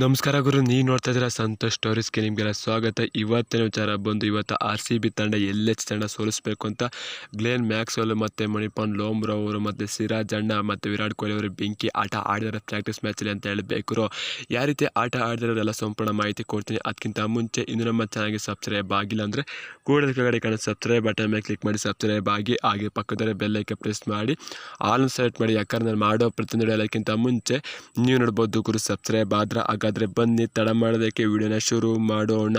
ನಮಸ್ಕಾರ ಗುರು, ನೀವು ನೋಡ್ತಾ ಇದ್ದೀರಾ ಸಂತೋಷ್ ಸ್ಟೋರೀಸ್ಗೆ ನಿಮಗೆಲ್ಲ ಸ್ವಾಗತ. ಇವತ್ತಿನ ವಿಚಾರ ಬಂದು ಇವತ್ತು ಆರ್ ಸಿ ಬಿ ತಂಡ ಎಲ್ ಎಚ್ ತಂಡ ಸೋಲಿಸಬೇಕು ಅಂತ ಗ್ಲೇನ್ ಮ್ಯಾಕ್ಸ್ವೆಲ್ ಮತ್ತು ಮಣಿಪಾನ್ ಲೋಮ್ರೋ ಅವರು ಮತ್ತು ಸಿರಾಜ್ ಅಣ್ಣ ಮತ್ತು ವಿರಾಟ್ ಕೊಹ್ಲಿ ಅವರು ಬೆಂಕಿ ಆಟ ಆಡಿದ್ರೆ ಪ್ರಾಕ್ಟೀಸ್ ಮ್ಯಾಚಲ್ಲಿ ಅಂತ ಹೇಳಬೇಕು ಯಾವ ರೀತಿ ಆಟ ಆಡಿದಾರೆಲ್ಲ ಸಂಪೂರ್ಣ ಮಾಹಿತಿ ಕೊಡ್ತೀನಿ. ಅದಕ್ಕಿಂತ ಮುಂಚೆ ಇನ್ನು ನಮ್ಮ ಚೆನ್ನಾಗಿ ಸಬ್ಸ್ಕ್ರೈಬ್ ಆಗಿಲ್ಲ ಅಂದರೆ ಕೂಡ ಕೆಳಗಡೆ ಕಾಣೋ ಸಬ್ಸ್ಕ್ರೈಬ್ ಬಟನ್ ಮೇಲೆ ಕ್ಲಿಕ್ ಮಾಡಿ ಸಬ್ಸ್ಕ್ರೈಬ್ ಆಗಿ, ಹಾಗೆ ಪಕ್ಕದಲ್ಲಿ ಬೆಲ್ಲೈಕೆ ಪ್ರೆಸ್ ಮಾಡಿ ಆಲ್ ಸೆಲೆಕ್ಟ್ ಮಾಡಿ, ಯಾಕಂದ್ರೆ ನಾನು ಮಾಡೋ ಪ್ರತಿಯೊಂದು ಹೇಳೋಕ್ಕಿಂತ ಮುಂಚೆ ನೀವು ನೋಡ್ಬೋದು ಗುರು ಸಬ್ಸ್ಕ್ರೈಬ್ ಆದ್ರೆ ಹಾಗಾದ್ರೆ ಬನ್ನಿ, ತಡ ಮಾಡೋದಕ್ಕೆ ವಿಡಿಯೋನ ಶುರು ಮಾಡೋಣ.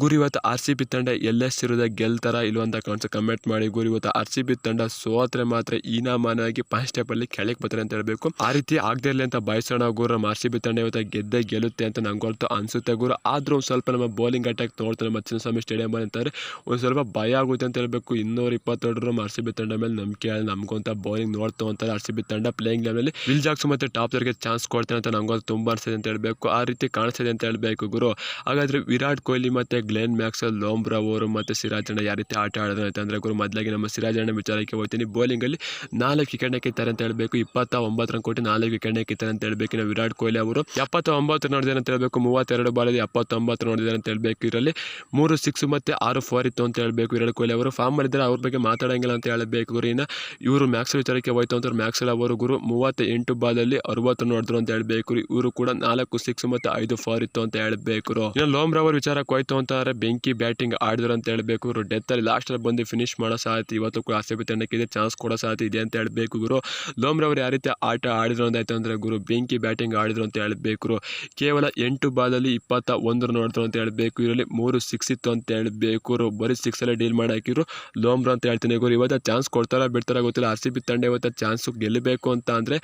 ಗುರು ಇವತ್ತು ಆರ್ ಸಿ ಬಿ ತಂಡ ಎಲ್ಲೆಷ್ಟಿರೋದ ಗೆಲ್ತಾರ ಇಲ್ವಂತ ಕಾಣಿಸ್ ಕಮೆಂಟ್ ಮಾಡಿ. ಗುರು ಇವತ್ತು ಆರ್ ಸಿ ಬಿ ತಂಡ ಸೋತ್ರೆ ಮಾತ್ರ ಈನಾಮಾನವಾಗಿ ಫಸ್ಟ್ ಅಲ್ಲಿ ಕೆಳಗೆ ಬರ್ತಾರೆ ಅಂತ ಹೇಳಬೇಕು. ಆ ರೀತಿ ಆಗದೆ ಇರಲಿ ಅಂತ ಬಯಸೋಣ ಗುರು. ನಮ್ಮ ಆರ್ ಸಿ ಬಿ ತಂಡ ಇವತ್ತು ಗೆದ್ದೆ ಗೆಲ್ಲುತ್ತೆ ಅಂತ ನಂಗೊಳ್ತು ಅನ್ಸುತ್ತೆ ಗುರು. ಆದ್ರೂ ಒಂದು ಸ್ವಲ್ಪ ನಮ್ಮ ಬೌಲಿಂಗ್ ಅಟ್ಯಾಕ್ ನೋಡ್ತಾರೆ ಮಚ್ಚಿನ ಸ್ವಾಮಿ ಸ್ಟೇಡಿಯಂ ಅಂತಾರೆ. ಒಂದು ಸ್ವಲ್ಪ ಭಯ ಆಗುತ್ತೆ ಅಂತ ಹೇಳಬೇಕು. ಇನ್ನೂರ ಇಪ್ಪತ್ತೆರಡರು ಆರ್ ಸಿ ಬಿ ತಂಡ ಮೇಲೆ ನಂಬಿಕೆ ನಮ್ಗಂತ ಬೌಲಿಂಗ್ ನೋಡ್ತಾ ಅಂತಾರೆ ಆರ್ ಸಿ ಬಿ ತಂಡ ಪ್ಲೇಯಿಂಗ್ ಲೆವೆಲ್ ವಿಲ್ ಜಾಕ್ಸ್ ಮತ್ತೆ ಟಾಪ್ ಚಾನ್ಸ್ ಕೊಡ್ತಾರೆ ಅಂತ ನಂಗೊಂದು ತುಂಬ ಅನ್ಸಿದೆ ಅಂತ ಹೇಳ್ಬೇಕು. ಆ ರೀತಿ ಕಾಣಿಸ್ತಿದೆ ಅಂತ ಹೇಳಬೇಕು ಗುರು. ಹಾಗಾದ್ರೆ ವಿರಾಟ್ ಕೊಹ್ಲಿ ಮತ್ತೆ ಗ್ಲೆನ್ ಮ್ಯಾಕ್ಸಲ್ ಲೋಮ್ರಾ ಅವರು ಮತ್ತೆ ಸಿರಾಜ್ ಅಣ್ಣ ಯಾವ ರೀತಿ ಆಟ ಆಡೋದು ಅಂತಂದ್ರೆ ಗುರು, ಮೊದಲಾಗಿ ನಮ್ಮ ಸಿರಾಜ್ ಅಣ್ಣ ವಿಚಾರಕ್ಕೆ ಹೋಗ್ತೀನಿ. ಬೌಲಿಂಗಲ್ಲಿ ನಾಲ್ಕು ವಿಕೆಟ್ನ ಕಿತ್ತಾರೆ ಅಂತ ಹೇಳಬೇಕು ಇಪ್ಪತ್ತ ಒಂಬತ್ತು ರನ್ ಕೊಟ್ಟು ನಾಲ್ಕು ವಿಕೆಟ್ನ ಕಿತ್ತಾರೆ ಅಂತ ಹೇಳಬೇಕು ನಾವು ವಿರಾಟ್ ಕೊಹ್ಲಿ ಅವರು. ಎಪ್ಪತ್ತ ಒಂಬತ್ತು ನೋಡಿದ್ದಾರೆ ಅಂತ ಹೇಳಬೇಕು, ಮೂವತ್ತೆರಡು ಬಾಲಲ್ಲಿ ಎಪ್ಪತ್ತೊಂಬತ್ತು ನೋಡಿದ್ದಾರೆ ಅಂತ ಹೇಳಬೇಕು ಇದರಲ್ಲಿ. ಮೂರು ಸಿಕ್ಸ್ ಮತ್ತೆ ಆರು ಫೋರ್ ಇತ್ತು ಅಂತ ಹೇಳಬೇಕು ವಿರಾಟ್ ಕೊಹ್ಲಿ ಅವರು. ಫಾರ್ಮ್ ಮಾಡಿದ್ದಾರೆ ಅವ್ರ ಬಗ್ಗೆ ಮಾತಾಡಂಗಿಲ್ಲ ಅಂತ ಹೇಳಬೇಕು ಗುರು. ಇನ್ನು ಇವರು ಮ್ಯಾಕ್ಸಲ್ ವಿಚಾರಕ್ಕೆ ಹೋಯ್ತು ಅಂತ ಮ್ಯಾಕ್ಸಲ್ ಅವರು ಗುರು, ಮೂವತ್ತೆಂಟು ಬಾಲಲ್ಲಿ ಅರವತ್ತು ನೋಡಿದ್ರು ಅಂತ ಹೇಳಬೇಕು ಇವರು ಕೂಡ ನಾಲ್ಕು ಸಿಕ್ಸ್ ಮತ್ತೆ ಐದು ಫೋರ್ ಇತ್ತು ಅಂತ ಹೇಳ್ಬೇಕು ಇನ್ನು ಲೋಮ್ ರವರ್ ವಿಚಾರಕ್ಕೆ ಹೋಯ್ತು ಅಂದ್ರೆ ಬೆಂಕಿ ಬ್ಯಾಟಿಂಗ್ ಆಡಿದ್ರು ಅಂತ ಹೇಳ್ಬೇಕು ಇವರು ಡೆತ್ ಅಲ್ಲಿ ಲಾಸ್ಟ್ ಅಲ್ಲಿ ಬಂದು ಫಿನಿಶ್ ಮಾಡೋ ಸಾಧ್ಯತೆ ಇವತ್ತು ಕೂಡ ಆರ್ ಸಿ ಬಿ ತಂಡಕ್ಕೆ ಇದೆ ಚಾನ್ಸ್ ಕೊಡೋ ಸಾಧ್ಯತೆ ಇದೆ ಅಂತ ಹೇಳ್ಬೇಕು ಗುರು. ಲೋಮ್ ರವರ್ ಯಾವ ರೀತಿ ಆಟ ಆಡಿದ್ರು ಅಂತ ಆಯ್ತು ಅಂದ್ರೆ ಗುರು, ಬೆಂಕಿ ಬ್ಯಾಟಿಂಗ್ ಆಡಿದ್ರು ಅಂತ ಹೇಳ್ಬೇಕು. ಕೇವಲ ಎಂಟು ಬಾಲಲ್ಲಿ ಇಪ್ಪತ್ತ ಒಂದರ ನೋಡಿದ್ರು ಅಂತ ಹೇಳ್ಬೇಕು, ಇದರಲ್ಲಿ ಮೂರು ಸಿಕ್ಸ್ ಇತ್ತು ಅಂತ ಹೇಳ್ಬೇಕು. ಬರೀ ಸಿಕ್ಸ್ ಅಲ್ಲೇ ಡೀಲ್ ಮಾಡಿ ಹಾಕಿದ್ರು ಲೋಮ್ರ ಅಂತ ಹೇಳ್ತೀನಿ ಗುರು. ಇವತ್ತು ಚಾನ್ಸ್ ಕೊಡ್ತಾರ ಬಿಡ್ತಾರ ಗೊತ್ತಿಲ್ಲ. ಆರ್ ಸಿ ಬಿ ತಂಡ ಇವತ್ತು ಚಾನ್ಸ್ ಗೆಲ್ಲಬೇಕು ಅಂತ ಅಂದ್ರೆ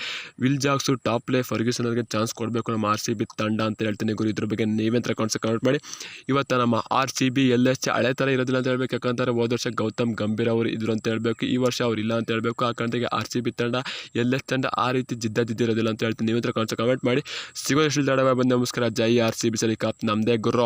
Will Jacks top play Ferguson ಅವ್ರಿಗೆ ಚಾನ್ಸ್ ಕೊಡಬೇಕು ನಮ್ಮ ಆರ್ ಸಿ ಬಿ ತಂಡ ಅಂತ ಹೇಳ್ತೀನಿ ಗುರು ಇದ್ರ ಬಗ್ಗೆ ನೀವೆಂತ ಕಾಣಿಸ್ ಕಮೆಂಟ್ ಮಾಡಿ ಇವತ್ತು ನಮ್ಮ R C B L S ಹಳೆ ಥರ ಇರೋದಿಲ್ಲ ಅಂತ ಹೇಳ್ಬೇಕು ಯಾಕಂದರೆ ಹೋದ ವರ್ಷ ಗೌತಮ್ ಗಂಭೀರ್ ಅವರು ಇದ್ರು ಅಂತ ಹೇಳ್ಬೇಕು ಈ ವರ್ಷ ಅವ್ರು ಇಲ್ಲ ಅಂತ ಹೇಳ್ಬೇಕು ಆ ಕಾರಣಕ್ಕೆ ಆರ್ ಸಿ ಬಿ ತಂಡ ಎಲ್ ಎಸ್ ತಂಡ ಆ ರೀತಿ ಜಿದ್ದ ಜಿದ್ದಿರೋದಿಲ್ಲ ಅಂತ ಹೇಳ್ತೀನಿ ನೀವೆಂತ ಕಾಣಿಸ್ ಕಮೆಂಟ್ ಮಾಡಿ ಸಿಗೋದಷ್ಟು ತಡವಾಗಿ ಬಂದು ನಮಸ್ಕಾರ ಜೈ ಆರ್ ಸಿ ಬಿ ಸರಿ ಕಾಪ್ ನಮ್ಮದೇ ಗುರು